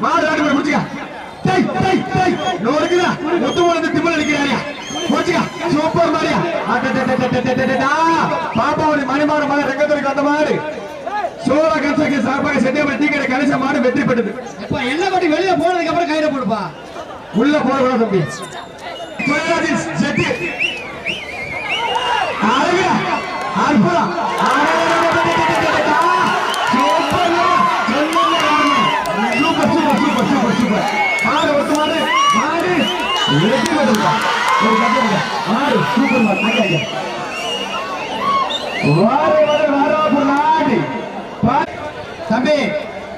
மாடு சோழ கன்சக்கு சார்பாக செட்டியம்மன் டீ கடை மாடு வெற்றி பெற்றது. இப்ப என்ன பண்ணி வெளியில போனதுக்கு அப்புறம் கையில போடுப்பா? உள்ள போடக்கூடாது தம்பி. செட்டி அழகா அற்புதம். வெற்றி பெற்றதுப்பா. ஒரு கட்டுங்க. மாடு சூப்பர் அங்க, அங்க. வார வார வாராப்பு நாடு தம்பி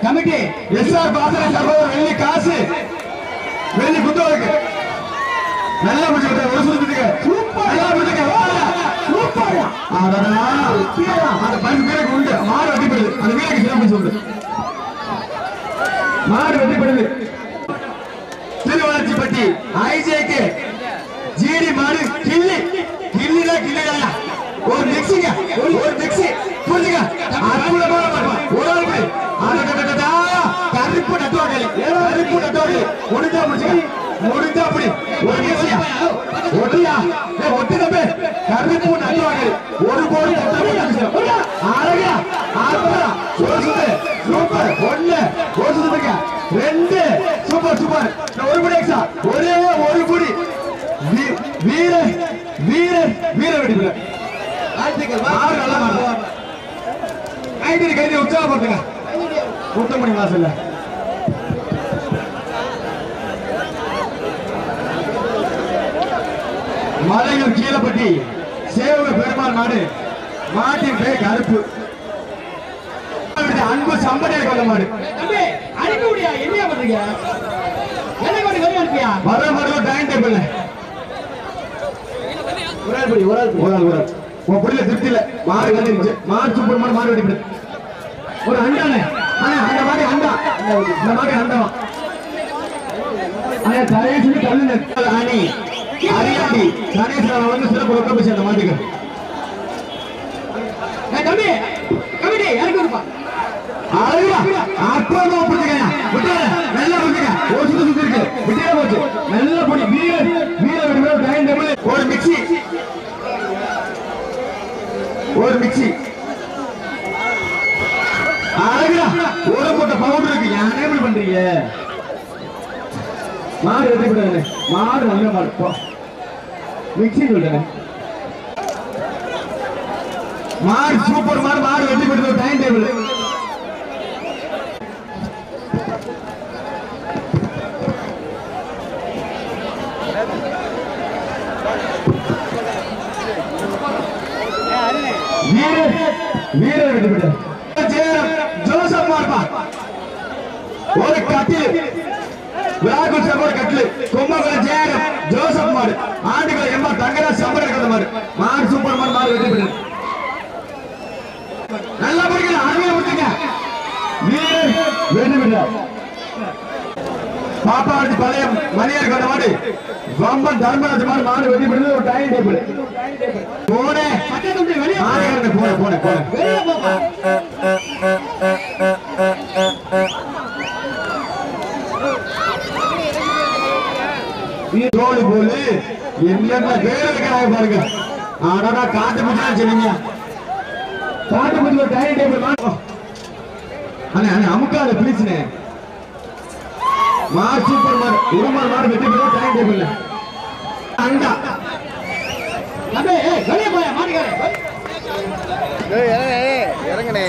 கமிட்டி எஸ்ஆர் பாசன சகோதரர் வெள்ளி காசு வெள்ளி குத்தோருக்கு நல்லா முடிச்சுக்கிட்ட ஒரு சுத்துக்கு நல்லா முடிச்சுக்க சூப்பர் அந்த பரிசு வீரருக்கு உண்டு மாடு வெட்டி போடுது அந்த வீரருக்கு சிறப்பு உண்டு மாடு வெட்டி போடுது திருவளர்ச்சிப்பட்டி ஐஜேக்கு ஜிடி மாடு கிள்ளி கிள்ளிடா கிள்ளிடா ஒரு மிக்சிங்க ஒரு மிக்சி புரிஞ்சுங்க அற்புதமான மாடு ஒரு ஆள் போய் அடடடடடா கருப்பு நட்டுவாங்க கருப்பு நட்டுவாங்க முடிஞ்சா முடிச்சுங்க முடிஞ்சா அப்படி ஒரு மிக்சியா ஒட்டியா ஏ ஒட்டி தம்பி கருப்பு நட்டுவாங்க ஒரு கோடி தட்டா அழகா. அற்புதம். ஒரு சூப்பர். ஒண்ணு ஒரு சுத்துங்க ரெண்டு சூப்பர் சூப்பர் ஒரு முடி எக்ஸா ஒரே ஒரு முடி வீ- வீர வீர வீர வெடிப்புல. கைத்தறி கைதி உற்சாகப்படுத்துங்க முத்தமணி வாசல்ல. மலையூர் கீழப்பட்டி சேவக பெருமாள் மாடு மாட்டின் பேர் கருப்பு. அன்பு சம்படியாக கொள்ள மாடு. அனுப்பி விடியா என்னையா பண்றீங்க என்ன கொண்டு வெளியே அனுப்பியா வர மரம் டைம் டேபிள் ஒரு ஆள் படி ஒரு ஆள் ஒரு ஆள் ஒரு ஆள் உன் புரியல திருப்தி மாடு வந்துருச்சு மாடு சூப்பர் மாடு மாடு வெட்டிவிடு ஒரு அண்டானே ஆனா அந்த மாதிரி அண்டா இந்த மாதிரி அண்டவா ஆனா தலையை சொல்லி தள்ளு அணி அரியாண்டி கணேசன் வந்து சிறப்பு ரொக்க அந்த மாட்டுக்கு அழகா விட்டுறாத நல்லா பிடிச்சிக்க ஒரு சுத்து சுத்தி போச்சு டைம் டேபிள் ஒரு மிக்ஸி. ஒரு மிக்ஸி. அழகா ஒரு மூட்டை பவுடர் இருக்கு. ஏன் பண்றீங்க? மாடு எடுத்து விடாது மாடு நல்ல மாடு. போ. மிக்ஸி மாடு சூப்பர் மாடு. மாடு வெட்டி விடுறது டைம் டேபிள் வீரர் வீரர் விட்டுவிட்டு ஜோசப் மார்பா ஒரு கட்டில். விராகுல் சபோர் கட்டில். கும்பகோணம் ஜெயம் ஜோசப் மாடு. ஆண்டுகளை எம்மா தங்கராஜ் சம்பர் இருக்கிற மாடு. மாடு சூப்பர் மாடு மாடு வெற்றி நல்லா படிக்கல அருமையா விட்டுங்க வீரர் வெற்றி பெற்றார். பாப்பாவட்டி பழைய மணியர் கொண்ட மாடு. வம்பன் தர்மராஜ் மாடு மாடு வெற்றி பெற்றது. ஒரு டைம் டேபிள் போனே. பக்கத்து வெளியே போ. ஆடுகிறேன், போனே என்னென்ன பேர் இருக்கிறாங்க பாருங்க ஆனா காட்டு பிடிச்சா சரிங்க காட்டு பிடிச்ச டைனிங் டேபிள் அண்ணே அண்ணே அமுக்காத பிடிச்சுனே மார் சூப்பர் மார் உருமார் மார் வெட்டி போய் டைனிங் டேபிள் அண்டா தம்பி ஏய், வெளியே போய் மாட்டுக்காரே இறங்கணே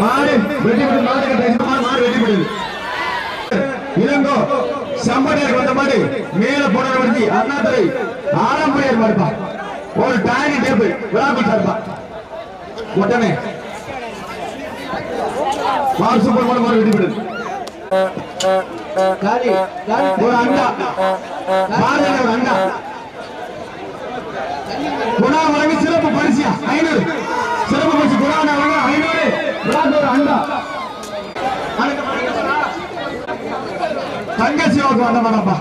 மாடு மாடு கட்ட மாடு மாடு இளங்கோ சம்படையர் வந்த மாடு மேல போன வண்டி அண்ணாதுரை ஆரம்பரையர் மாடுப்பா. ஒரு டைனிங் டேபிள் விழாக்குள் சார்பா உடனே மாடு சூப்பர் மாடு மாடு காலி ஒரு அண்டா ஒரு அண்டா குணா வழங்கி அரிசியா ஐநூறு. சிறப்பு பரிசு குணான ஐநூறு. விளாண்டோர் அண்டா தங்க சிவாக்கு வந்த மாடப்பா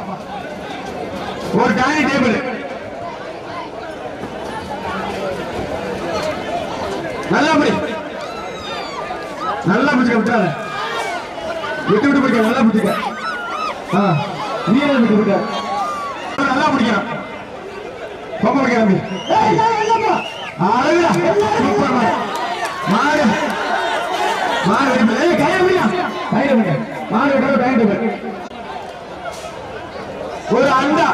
ஒரு டைனி டேபிள் நல்லா படி நல்லா பிடிச்ச விட்டாத விட்டு விட்டு பிடிக்க நல்லா பிடிக்க. நீ என்ன நல்லா பிடிக்கிறான் பாப்பா கிளம்பி மாடு. மாடு மாடு மாடு ஒரு அண்டா.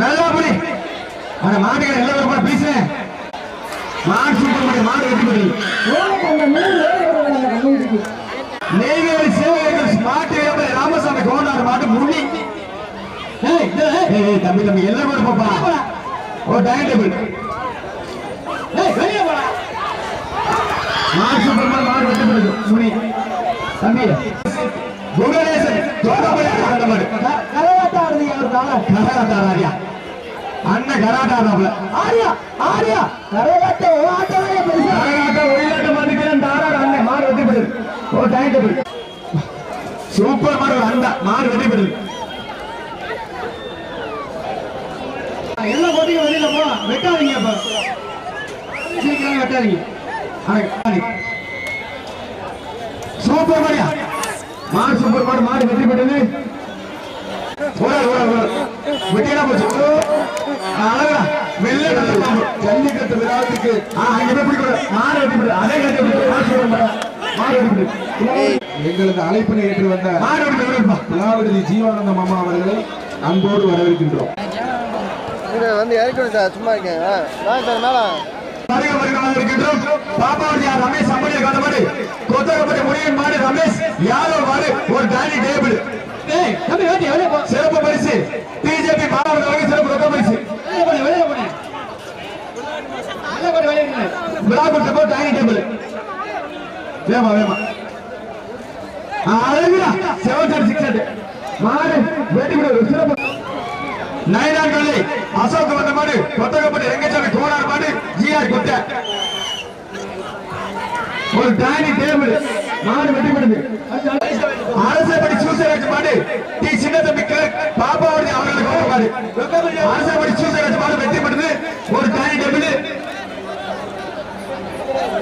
நல்லா பிடி. அந்த மாட்டுக்கு எல்லாரும் கூட பேசுறேன். மாடு சூப்பர் மாடு மாடு வெட்டி பிடி நெய்வேலி சேவைகள் மாட்டு ராமசாமி கோனார் மாட்டு முடி தம்பி தம்பி எல்லாரும் கூட பாப்பா. ஓ டைனிங் டேபிள் ஏய், வெளியே போடா. மாடு சூப்பர் மாடு வெட்டி பிடி முனி. தம்பி. புவனேசன் தோட்டப்படி அந்த மாடு கரகாட்டம் ஆடுறீங்க அவர் தானே. கராட்டா ஆடியா அண்ணன் கராட்டா ஆடுறாப்ல ஆடியா, ஆடியா. கரகாட்டம், உன் ஆட்டமே பெருசா. கரகாட்டா ஒயிலாட்ட மாட்டுக்கிறேன் தாராட அண்ணன் மாடு வெட்டி பிடி ஓ டைனிங் டேபிள் சூப்பர் மாடு ஒரு அண்டா மாடு வெட்டி பிடி எல்லா போட்டிக்கும் வெளியில போ. வெட்டாதீங்க அப்ப. சீக்கிரம் வெட்டாதீங்க. சூப்பர் மாடியா மாடு சூப்பர் மாடு மாடு வெற்றி பெற்றது. ஓடாது ஓடாது ஓடாது வெட்டியா போச்சு அழகா வெள்ளை ஜல்லிக்கட்டு விழாவுக்கு மாடு வெட்டி பிடி. அதே கட்டி மாடு சூப்பர் மாடு மாடு வெட்டி பிடி. எங்களது அழைப்பினை ஏற்று வந்த விழாவிடுதி ஜீவானந்த மாமா அவர்களை அன்போடு வரவேற்கின்றோம். இங்க வந்து இறக்கணும் சார் சும்மா இருக்கேன். வாங்க சார் மேலே ரமேஷ் அம்படியை காட்ட மாடு கொத்தகப்பட்டி முனியன் மாடு ரமேஷ் யாதவ் மாடு? ஒரு டைனிங் டேபிள். சிறப்பு பரிசு. பிஜேபி சிறப்பு ரொக்க பரிசு. டைனிங் வேமா வேமா. அழகுடா. செவன் சிக்ஸ் மாடு வெட்டி ஒரு சிறப்பு. நயனார் கல்லை அசோக் வந்த மாடு கொத்தகப்பட்டு ரெங்கசாமி கோனார் மாடு ஜிஆர் கொட்ட ஒரு டைனிங் டேபிள் மாடு வெட்டி விடுது அரசப்படி சூசராஜ் மாடு. டி சின்ன தம்பி கிளர்க் பாப்பாவதி அவர்களுக்கு வந்த மாடு. அரசப்படி சூசராஜ் மாடு வெட்டி விடுது ஒரு டைனிங் டேபிள்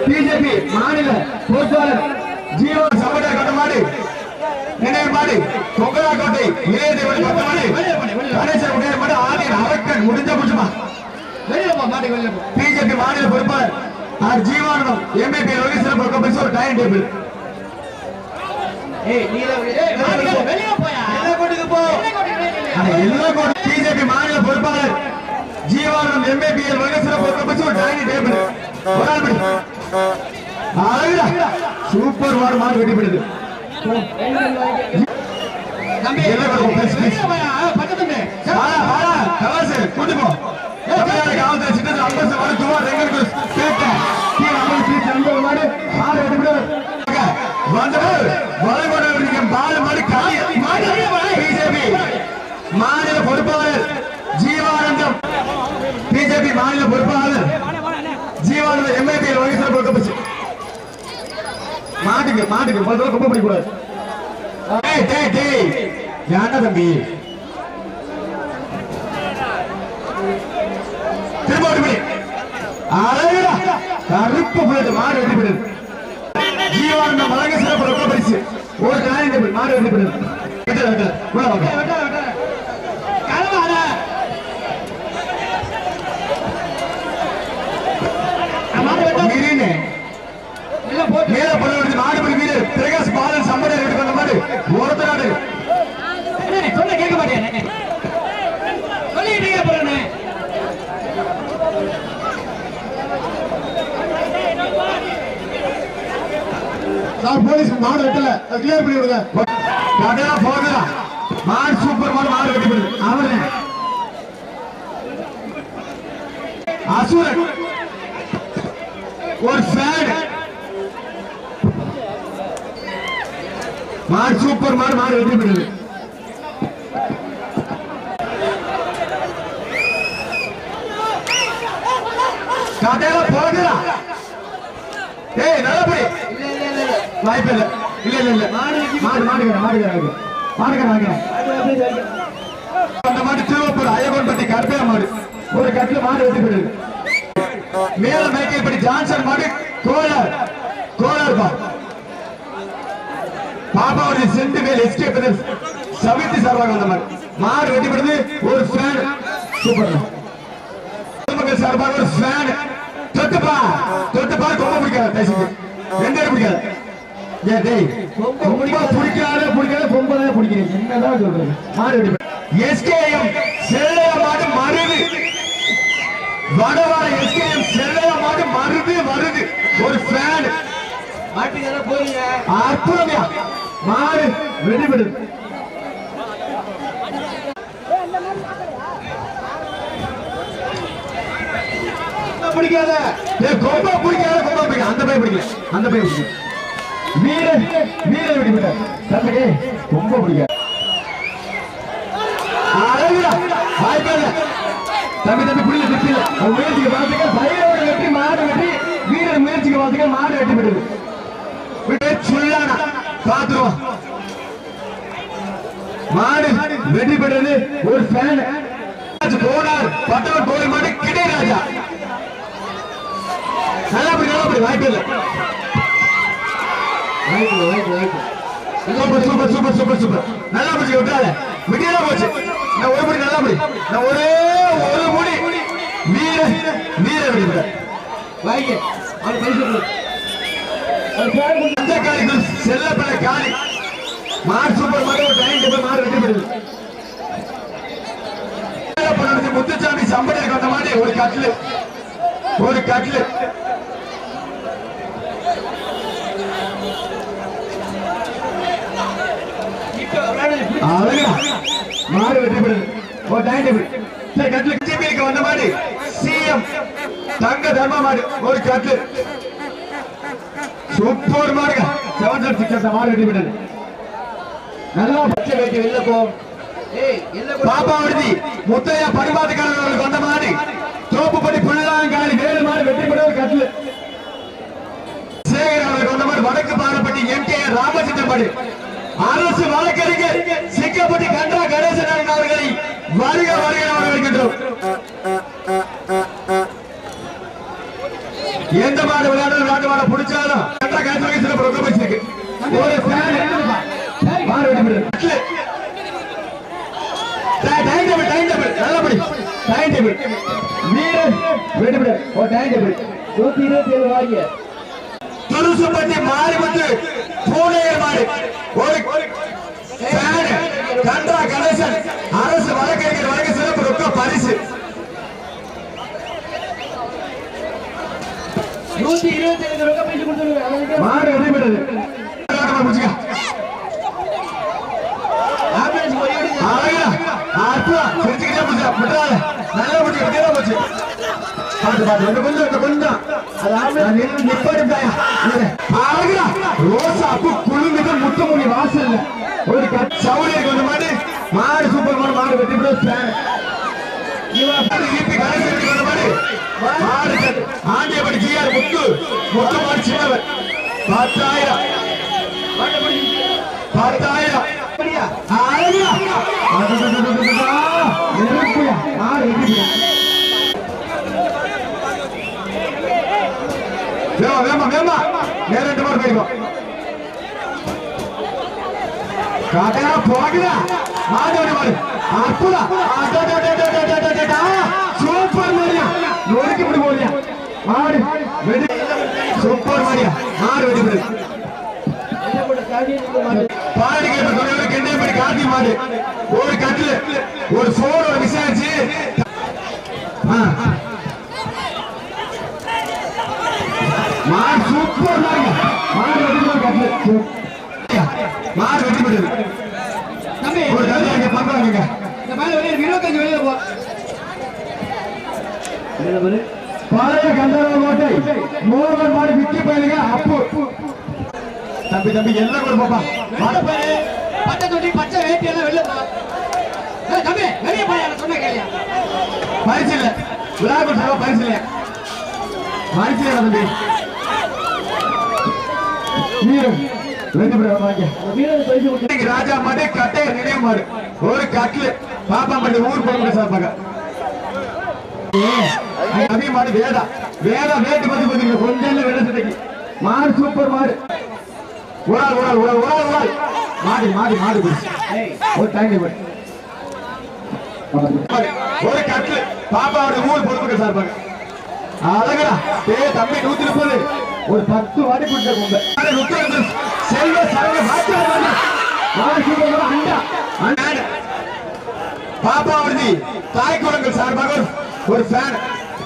பிஜேபி மாநில பொறுப்பாளர் ஜீவோ சமட கட்டமாடு நினைவு மாடு கொங்கலாக்கோட்டை இளையதேவன் பத்தமாடு கணேசன் உடைய மாடு ஆதின் அரக்கன் முடிஞ்ச புடிச்சுமா. வெளியே போ, மாட்டுக்கு வெளியே போ. பிஜேபி மாநில பொறுப்பாளர் ஆர் ஜீவானந்தம் எம்பிபி ரோகிசன் பொறுக்க பரிசு ஒரு டைனிங் டேபிள் பிஜேபி மாநில பொறுப்பாளர் ஜீவானந்தம் எம்பிபி ரோகிசன் பொறுக்க பரிசு ஒரு டைனிங் டேபிள் சூப்பர் மாடு மாடு வெட்டிப்படுது. தம்பி, மாடு, பிஜேபி மாநில பொறுப்பாளர் ஜீவானந்தம் பிஜேபி மாநில பொறுப்பாளர் ஜீவானந்தம் எம்ஐபி வகிசல் கொடுக்கப்பட்டு மாட்டுக்கு மாட்டுக்கு பத்து ரூபா குப்பை பிடிக்கூடாது டேய் டேய் டேய். தம்பி. திரும்ப கருப்பு புல்லட் மாடு வெட்டி விடுது ஜீவானந்தம் வழங்க சிறப்பு ரொக்க பரிசு ஒரு டைனிங் மாடு வெட்டி விடுது வெட்டல வெட்டல உள்ள வாங்க வெட்டாத, வெட்டாத. கலவாத. ஆ, மாடு வெட்டாத. மீறினே வெளியே போட்டு. மேல பல்லவரது நாடுபடி வீரர் பிரகாஷ் பாலன் சம்பளம் எடுத்து வந்த மாதிரி ஒருத்த நாடு அண்ணே, சொன்னா கேட்க மாட்டியாண்ணே? சொல்லிக்கிட்டு இருக்க போறேண்ணே. சார் போலீஸ் மாடு வெட்டல கிளியர் பண்ணி விடுங்க. கடையா போகுதா மாடு சூப்பர் மாடு மாடு வெட்டி விடுது அவரே. அசுரன். ஒரு ஃபேன் மாடு சூப்பர் மாடு மாடு வெட்டி விடுது கடையில போகிறா ஏய் நல்லபடி வாய்ப்பு இல்லை. இல்ல இல்ல இல்ல. மாடு மாடுகிற மாடுகிற மாடுகிற வாங்க அந்த மாடு திருவப்பூர் ஐயகோன்பட்டி கற்பே மாடு. ஒரு கட்டில மாடு வெற்றி பெறுது மேல மேக்கைப்படி ஜான்சன் மாடு கோளார். கோளார் பா. பாப்பா ஒரு சென்ட் மேல் எஸ்கேப் சவித்து சார்பாக அந்த மாதிரி மாடு வெட்டி பெறுது ஒரு ஃபேன் சூப்பர். குடும்பங்கள் சார்பாக ஒரு ஃபேன் தொட்டுப்பா. தொட்டுப்பா கோபம் பிடிக்காது ரெண்டு பிடிக்காது. ரொம்ப பிடிக்காத பிடிக்காத ரொம்ப தான் என்னதான் சொல்றது? மாடு எஸ்கேஎம் செல்லைய மாடு மருது. வடவார எஸ்கேஎம் செல்லைய மாடு மருது வருது. ஒரு ஃபேன் மாட்டுக்கு போறீங்க அற்புதம்யா மாடு வெடிபடுது பிடிக்காத. ஏய், கொம்பை பிடிக்காத கொம்பை பிடிக்காத. அந்த பையன் பிடிக்கல. அந்த பையன் பிடிக்கல. வீர வீர விடுவிட்டார் தம்பி ரொம்ப பிடிக்கும். தம்பி தம்பி புரிய தெரியல முயற்சிக்கு பார்த்துக்க பயிரோட வெற்றி மாடு வெற்றி வீரர் முயற்சிக்கு மாடு வெற்றி பெற்றது விட்டு ஒரு ஃபேன் போனார் பத்தவர் கோயில் மாடு கிடையாது. நல்லா அப்படி நல்லா அப்படி super super super super super. நல்லா பிடிச்சி விட்டாத விட்டியா போச்சு. நான் ஒரு முடி நல்லா முடி. நான் ஒரே ஒரு முடி. வீர வீர வெடி வாங்க அவன் பைசா கொடு அந்த காலிக்குள் செல்ல பிள்ளை காலி மார் சூப்பர் மாடு ஒரு டைம் டேபிள் மாடு வெட்டி பண்ணது முத்துச்சாமி சம்பளம் வந்த மாதிரி ஒரு கட்லு ஒரு கட்லு மாடு சரி கட்லு ஜிபிக்கு வந்த மாதிரி சிஎம் தங்க தர்ம மாடு ஒரு கட்லு சூப்பர் மாடுங்க. செவன் சார் சிக்ஸ் மாடு வெட்டி விடுது நல்லா பச்சை வெட்டி வெளில போ. ஏய் என்ன பாப்பா விடுதி முத்தையா பரிமாத்துக்காரர்களுக்கு வந்த மாடு. தோப்புப்படி புல்லாங்காலி வேறு மாடு வெற்றி பெற ஒரு கட்லு சேகர் அவர்களுக்கு வந்த மாடு வடக்கு பாடப்பட்டி எம் கே ராமச்சந்திரன் மாடு. அரசு வழக்கறிஞர் சிக்கப்பட்டி கன்றா கணேசன் அவர்களை வருக வருக வரவேற்கின்றோம். எந்த மாடு விளையாடுறது? நாட்டு மாடை பிடிச்சாலும் கன்றா கணேசன் சில பிரதம வச்சிருக்கு. ஒரு மாடு கட்லு டைம் டேபிள் டைம் டேபிள் நல்லபடி டைம் டேபிள் வீரர் வெடிபிடு ஓ டைம் டேபிள் நூத்தி இருபத்தி ஏழு வாங்க துருசுப்பட்டி மாரிமுத்து பரிசு. நூத்தி இருபத்தி ஐந்து ரூபாய் பேசி கொடுத்துருங்க மாடு எப்படி ஒரு சவுரிய கொஞ்சம் மாடு. சூப்பர் மாடு. மாடு வெட்டி ஆண்டியபடி ஜிஆர் முத்து முத்துமாரி சின்னவர் பத்தாயிரம் பத்தாயிரம் வேமா வேமா வேற ரெண்டு மார்க் போயிருக்கோம் காட்டா போகல மாதவன் மாறு அற்புதம் அதோட மாடு வெடி. சூப்பர் மாரியா. மாடு வெடி விடு பாடி கேட்ட கெண்டேப்படி காட்டி மாடு? ஒரு கட்டில். ஒரு சோறு ஒரு விசாரிச்சு. மாடு சூப்பர் மாடுங்க மாடு விடு கட்டில். மாடு வெட்டி விடுது தம்பி. ஒரு கட்டில் பண்றாங்க இந்த மேல வெளியே இருபத்தஞ்சு வெளியே போ. பழைய கந்தரவ கோட்டை. மோகன் மாடு விக்கி பயிலுங்க அப்பு. தம்பி தம்பி எல்லாம் கூட பாப்பா. பச்சை தொட்டி பச்சை வேட்டி எல்லாம் வெளில தம்பி வெளியே போய் சொன்ன கேளியா பரிசு இல்ல. விழாக்கு சாவா பரிசு இல்ல. பரிசு இல்ல தம்பி. வீரம் ரெண்டு பேரும் வாங்க. ராஜா மாடு கட்டையர் நினைவு மாடு. ஒரு கட்லு பாப்பா மாடு ஊர் போக சாப்பாங்க. நபி மாடு வேதா. வேதா வேட்டு பத்தி பாத்தீங்க கொஞ்சம் வேலை சட்டைக்கு மாடு சூப்பர் மாடு. உரால் உரால் உரால் உரால் உரால் மாடு மாடு மாடு ஒரு டைம் ஒரு கட்டு. பாப்பாவோட ஊர் பொறுப்புக்கு சார் பாருங்க. அழகா ஏ தம்பி நூத்தி முப்பது. ஒரு பத்து வாடி கொடுத்த கும்ப. செல்வ சரவ பாப்பாவதி தாய் குரங்கள் சார்பாக ஒரு- ஃபேன்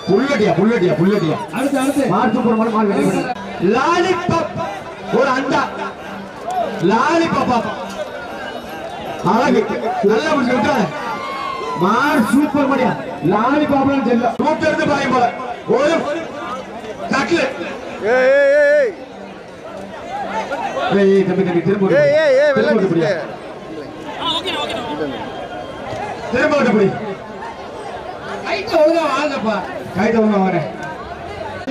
புல்லடியா புல்லடியா புல்லடியா. அடுத்து அடுத்து. மார்ச் போற மாதிரி லாலிபாப். ஒரு அண்டா. லாலிபாப் பாப்பா அழகு. நல்ல முடிச்சு மாடு சூப்பர் மடியா லாலிபாப்லாம் செல்ல நூத்தி இருந்து பாயும் போல. ஒரு கட்லு ஏய் தம்பி தம்பி திரும்ப ஏய் ஏய் ஏய் வெள்ள திரும்ப. திரும்ப கைட்டு ஒழுங்கா வாங்கப்பா கைத்த ஒண்ணு வரேன்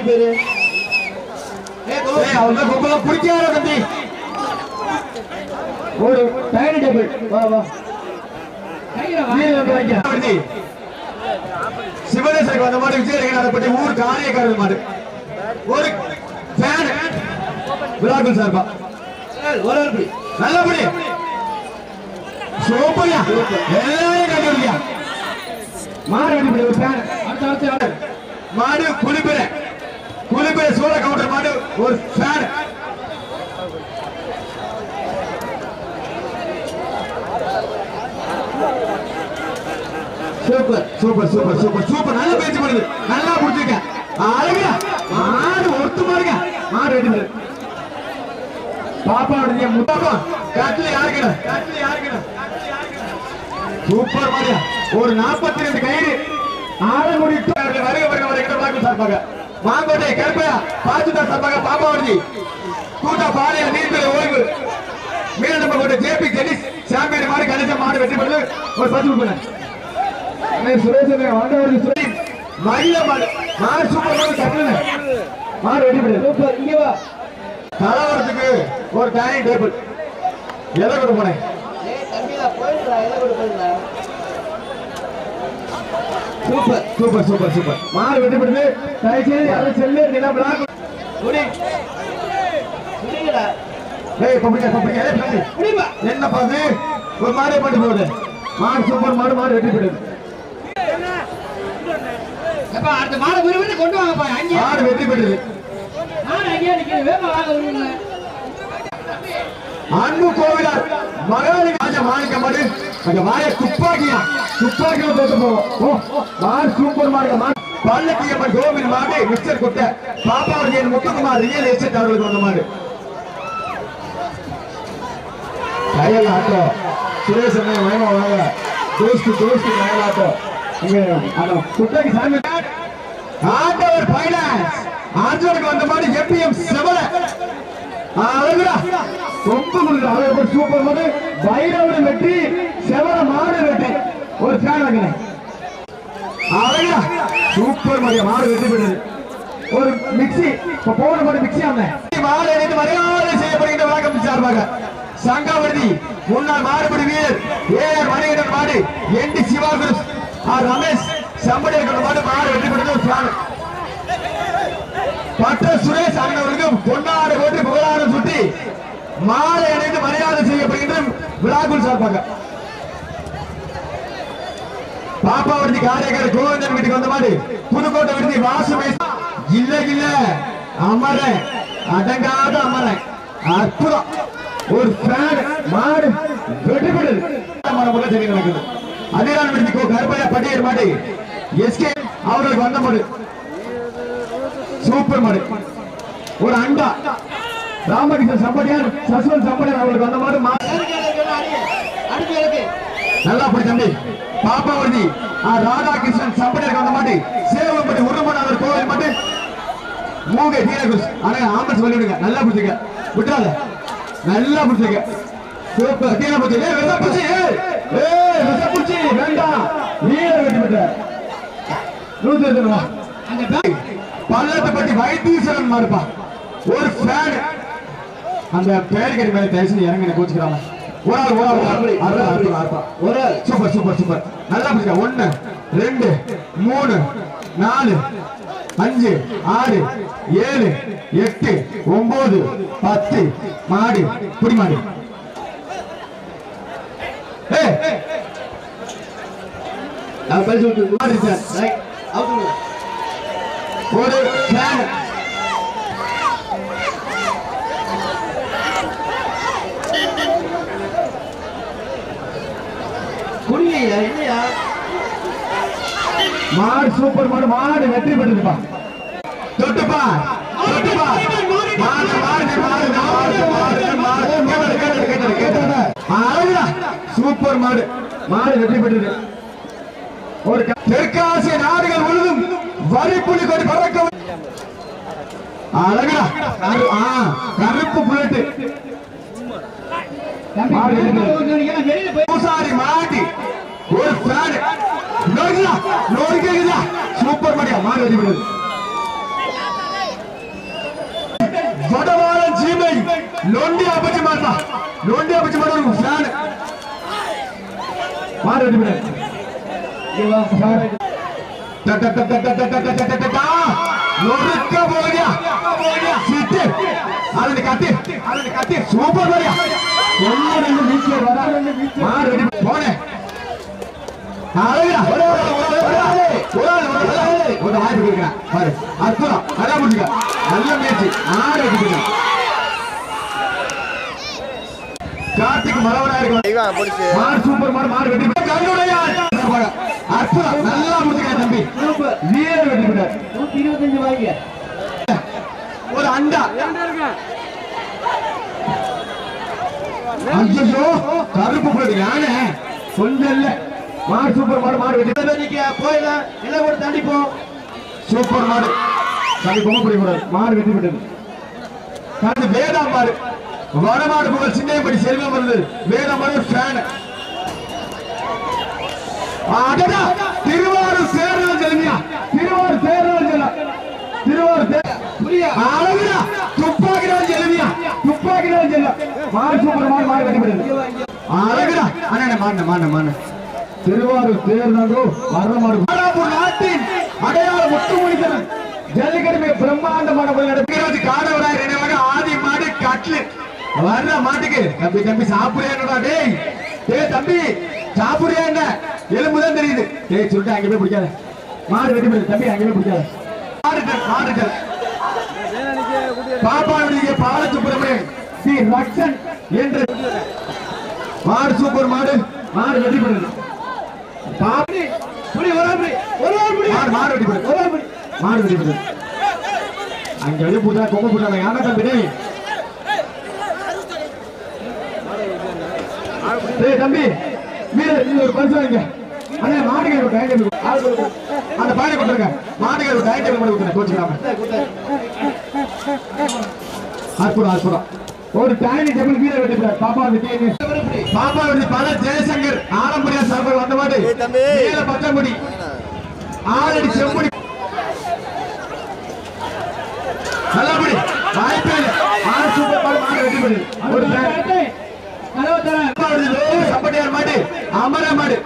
பேரு அவங்க கும்பல பிடிக்காத தம்பி. ஒரு டைனிங் டேபிள் வா வா. சிவனேசருக்கு வந்த மாதிரி விஜயநகரப்பட்டி ஊர் காரியக்காரர் மாதிரி. ஒரு ஃபேன் விழாக்கள் சார்பா நல்லபடி சூப்பர்யா. எல்லாரும் கண்டுபிடியா மாடு கண்டுபிடி ஒரு ஃபேன் மாடு குளிப்பிற குளிப்பிற சோழ கவுண்டர் மாடு ஒரு fan super super super super super. நல்ல பேச்சு பண்ணுது. நல்லா புடிச்சிருக்க அழகா மாடு ஒருத்து பாருங்க மாடு வெட்டி பாப்பா உடைய முத்தாப்பா. கட்டில யாருக்கிட கட்டில யாருக்கிட சூப்பர் மாதிரியா ஒரு நாற்பத்தி ரெண்டு கயிறு. ஆலங்குடி வருக வருக வருகிற பார்க்க சார்பாக. மாங்கோட்டை கருப்பையா பாத்துட்டா சார்பாக பாப்பா வருதி கூட்டா பாளைய நீர்த்துறை ஓய்வு. மீன நம்ம கொண்ட ஜேபி டென்னிஸ் சாம்பியன் மாதிரி கணிச மாடு வெற்றி பெற்று ஒரு பத்து ரூபாய் சுரேஷ் வந்தவருக்கு சுரேஷ். மகிழ மாடு. மாடு சூப்பர் மாடு கட்டுன மாடு வெற்றி பெற்று சூப்பர் இங்க வா. கலவரத்துக்கு ஒரு டைனிங் டேபிள் எதை கொண்டு போனேன் ஏய் தம்பிடா போயிடுடா எதை கொண்டு போயிடுடா சூப்பர் சூப்பர் சூப்பர் சூப்பர். மாடு வெற்றி பெற்று தயவுசெய்து யாரும் செல்லு நிலா பிளாக் குடி. ஏய் என்ன பாது ஒரு மாடு பண்ணி போகுது மாடு சூப்பர் மாடு மாடு அப்பா அடுத்த மாலை விரும்பி கொண்டு வாங்கப்பா அங்கே மாடு வெற்றி பெற்றது நான் அங்கேயே நிக்கிறேன் வேப்ப வாங்க விரும்புங்க அன்பு கோவிலார் மகாலி ராஜ அங்க வாய துப்பாக்கியா? துப்பாக்கியா போட்டு போவோம் ஓ மாடு சூப்பர் மாடு மாடு பல்லக்கியம்மன் கோவில் மாடு மிஸ்டர் குட்ட. பாப்பாவதியன் முத்துக்குமார் ரியல் எஸ்டேட் அவர்களுக்கு வந்த மாடு. கையில் ஆட்டோ சுரேஷ் அண்ணன் வேணும் வாங்க தோஸ்து தோஸ்து கையில் ஆட்டோ இங்க அந்த குட்டைக்கு சாமி. ஆட்டோவர் பைனான்ஸ் ஆர்ஜோனுக்கு வந்த மாதிரி எப்பிஎம் செவல. அழகுடா ரொம்ப கொடுக்குற அழகு சூப்பர் மாதிரி பைரவனை வெற்றி. ஒரு ஃபேன் வாங்கினேன் சூப்பர் மரிய மாடு வெற்றி பெற்றது ஒரு மிக்ஸி போன மாடு மிக்ஸி ஆனேன் மாடு அணிந்து மரியாதை செய்யப்படுகின்ற வழக்கம் சார்பாக சங்காவதி முன்னாள் மாறுபடி வீரர் ஏ மணிகண்டன் மாடு N D Sivaguru R Ramesh செம்படி இருக்கிற மாடு மாடு வெற்றி பெற்றது ஒரு ஃபேன் பட்ட சுரேஷ் அவர்களுக்கு பொன்னாடு போட்டு புகழாரம் சுட்டி மாலை அணிந்து மரியாதை செய்யப்படுகின்ற விழாக்குள் சார்பாக பாப்பாவர்த்தி காரியக்கார கோவிந்தன் வீட்டுக்கு வந்த மாதிரி புதுக்கோட்டை விடுதி வாசு மேச. இல்ல இல்ல. அமர அடங்காத அமர அற்புதம். ஒரு ஃபேன் மாடு சரி நடக்குது அதிரான் விடுதி கோ கருப்பையா பட்டியர் மாடு. எஸ்கே அவர்களுக்கு வந்த மாடு. சூப்பர் மாடு. ஒரு அண்டா. ராமகிருஷ்ணன் சம்படியார் சசுவன் சம்படியார் அவர்களுக்கு வந்த மாடு. மா- அடுத்து எனக்கு நல்லா போய் தம்பி. பாப்பாவதி ராதாகிருஷ்ணன் சம்படியாருக்கு வந்த மாட்டு சேவம்பட்டி உருமநாதர் கோவில் மட்டும் மூகை தீரகுஸ் ஆனா ஆம்பஸ் சொல்லிவிடுங்க. நல்லா பிடிச்சிக்க விட்டுறாத. நல்லா பிடிச்சிக்க சூப்பர். தீர பிடிச்சி ஏ வெள்ள பிடிச்சி. ஏ விச பிடிச்சி. வேண்டாம். நீல வெட்டி விட்ட நூத்தி இருபது அந்த பேக் வைத்தீஸ்வரன் மாறுப்பா ஒரு ஃபேன் அந்த பேரிக்கடி மேல தயசு இறங்க கோச்சுக்கிறாங்க ஒரு ஆள் ஒரு ஆள் ஒரு ஆள் சூப்பர் சூப்பர் சூப்பர். நல்லா பிடிச்சா ஒண்ணு ரெண்டு மூணு நாலு அஞ்சு ஆறு ஏழு எட்டு ஒன்பது பத்து மாடு. புடி மாடு. ஒரு இல்லையா? மாடு சூப்பர் மாடு மாடு வெற்றி பெற்றுப்பா தொட்டுப்பா தொட்டுப்பா. மாடு மாடு மாடு மாடு மாடு மாடு. கேட்டது கேட்டது கேட்டது கேட்டது அழகுடா. சூப்பர் மாடு. மாடு வெற்றி பெற்றது ஒரு தெற்காசிய நாடுகள் முழுதும் வரி புலி கொடி பறக்க அழகுடா. கருப்பு புல்லட்டு. பூசாரி மாட்டி. ஒரு ஃபேன் நோய்களா நோய்களா சூப்பர் மடியா மாடு வெடிவிடுது வடவாளன் ஜீமை லொண்டி அப்பச்சி மாட்டா லொண்டி அப்பச்சி மாட்ட ஒரு ஃபேன் மாடு வெடிவிடுது நொறுக்க போகியா சிட்டு அதனை கத்தி அதனை கத்தி சூப்பர் மடியா ஒன்னு ரெண்டு வீட்டுல வர மாடு வெடி போனேன் அழகுடா. ஒரு ஒரு வாய்ப்பு கொடுக்கிறேன். பாரு. அற்புதம். நல்லா முடிச்சுக்க. நல்ல முயற்சி. ஆறு கார்த்திக் மரவனா இருக்கும் இவன் சூப்பர் மாடு மாடு வெட்டி அற்புதம் நல்லா முடிச்சுக்க தம்பி வீர வெட்டி விட்டார் நூத்தி இருபத்தஞ்சு வாங்க ஒரு அண்டா ஐயோ கருப்பு போடு யானை கொஞ்சம் மாடு சூப்பர் மாடு மாடு வெட்டி. போயிடலாம் இல்லை கூட தண்டிப்போம். சூப்பர் மாடு. தம்பி பொம்மை பிடி கூடாது. மாடு வெட்டி விட்டது. கடந்து வேதாம் மாடு. வடமாடு புகழ் சின்னையப்படி செல்வம் வருது. வேதாம் மாடு ஃபேன் திருவாரூர் சேரலாம் செல்வியா திருவாரூர் சேரலாம் செல்ல திருவாரூர் புரியா? அழகுடா! துப்பாக்கிடால் செல்வியா துப்பாக்கிடால் செல்ல மாடு சூப்பர் மாடு மாடு வெட்டி விட்டது. அழகுடா! அண்ணா மாண்ண மாண்ண மாண்ண திருவாரூர் தேர்தலோ மரணமாடு மாடாப்பூர் நாட்டின் அடையாள முத்துமொழித்தனன் ஜல்லிக்கட்டு மிக பிரம்மாண்டமான நடக்கிறது காடவராய் நினைவாக ஆதி மாடு கட்லு வர்ற மாட்டுக்கு தம்பி தம்பி சாப்பிடுறியா டேய்? டேய் தம்பி சாப்பிடுறியா என்ன? எலும்பு தான் தெரியுது. டேய் சொல்லிட்டு அங்கே போய் பிடிக்காத. மாடு வெட்டி தம்பி அங்கே போய் பிடிக்காத. மாடுகள் மாடுகள். பாப்பாவுடைய பாலசுப்பிரமணியன் தி ரக்ஷன் என்று மாடு சூப்பர் மாடு. மாடு வெட்டி போடுது பாப்பி புடி ஒரு ஆள் புடி ஒரு ஆள் புடி மாடு மாடு வெட்டி ஒரு ஆள் புடி மாடு வெட்டி போடுது அங்க வெளியே போட்டா கொம்பு போட்டாங்க. யாரா தம்பி? டேய் டேய் தம்பி நீ ஒரு பரிசு வாங்க அண்ணே மாடுகள் ஒரு கொடுங்க. அந்த பானை கொடுத்துருங்க. மாடுகள் ஒரு டேபிள் பண்ணி கொடுத்துருங்க. கோச்சுக்காம. அற்புதம் அற்புதம் ஒரு டைனிங் டேபிள் வீர வெட்டி போடுறாரு பாப்பா வெட்டி பாப்பா வெட்டி பல ஜெயசங்கர் ஆலம்பரியா சார்பில் வந்த மாடு ஏய் தம்பி. நீல பச்சைமுடி. ஆளடி செம்முடி நல்லபடி. வாய்ப்பே இல்லை. ஆறு சூப்பர் மாடு மாடு வெட்டி போடுது ஒரு சப்பட்டியார் மாடு. அமர மாடு.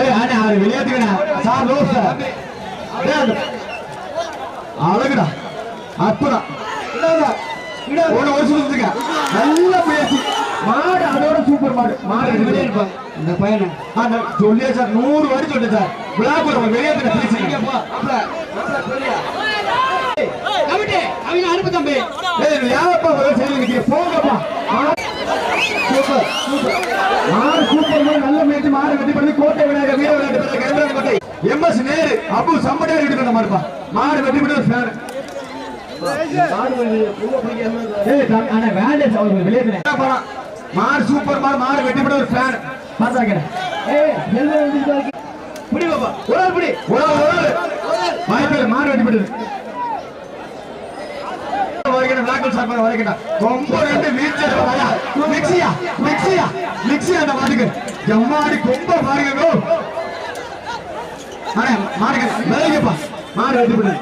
ஏய் அண்ணே அவரு வெளியேத்துக்கண்ணா சார் அந்த- அழகுடா. அற்புதம். ஒரு சுத்துங்க நல்ல முயற்சி மாடு அதோட சூப்பர் மாடு. மாடு வெளியே இருப்பாங்க இந்த பையனை. சொல்லியா சார் நூறு வாடி சொல்லிட்டு சார். விழாக்குள்ள வெளியேற்றுங்க பேசுங்க போ அப்பல அப்பல புரியா கமிட்டி அவங்க அனுப்பு தம்பி யாரப்பா ஒரு போங்கப்பா. Super super. மாடு சூப்பர் மாடு நல்ல முயற்சி மாடு வெட்டி பண்ணி கோட்டை விநாயகர் வீர விளையாட்டு கரும்பு கோட்டை. எம்எஸ் நேரு அபு மாடுப்பா. மாடு வெட்டி பண்ணி மார் சூப்பர் மார் மாடு வெட்டி ஒரு ஃபேன் பாத்தாங்க ஏய் எல்லாம் வந்து பாப்பா ஒரு ஆள் பிடி ஒரு ஆள் ஒரு ஆள் வெட்டி பண்ணுது வருகிற நாட்கள் சார்பாக வருகிற ரொம்ப ரெண்டு வீழ்ச்சி மிக்சியா மிக்ஸியா மிக்ஸியா அந்த மாட்டுக்கு எம்மாடி கொம்ப பாருங்க மாடுங்க விலகிப்பா மாடு வெட்டி பண்ணுது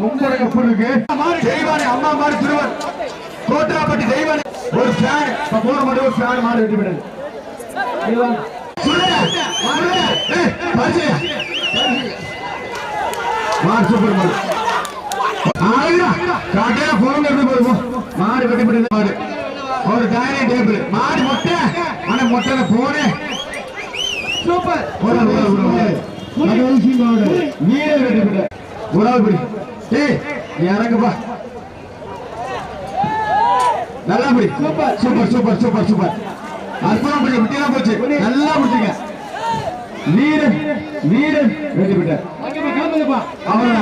கொம்பட கப்பு இருக்கு? தெய்வானே அம்மா மாடு திருவன். கோட்டராப்பட்டி தெய்வானே ஒரு ஃபேன் போற மாடு ஒரு ஃபேன் மாடு வெட்டி பண்ணுது சொல்லுடா, மாடுடா. ஏய், பரிசுயா. மாடு சூப்பர் மாடு ஆளுடா, காட்டையில போன் எடுத்து போய் போ. மாடு வெட்டி போட்டு மாடு. ஒரு டைனிங் டேபிள் மாடு மொட்டை. ஆனா மொட்டையில போனே சூப்பர். மகிழ்ச்சி மாடு. நீரே இறங்குப்பா. நல்லா பிடி. Super super super super super அற்புதம் பிடி விட்டிலாம் போச்சு நல்லா பிடிச்சிங்க நீரன் நீரன் வெட்டி விட்ட ஓகேப்பா கிளம்புங்கப்பா அவன்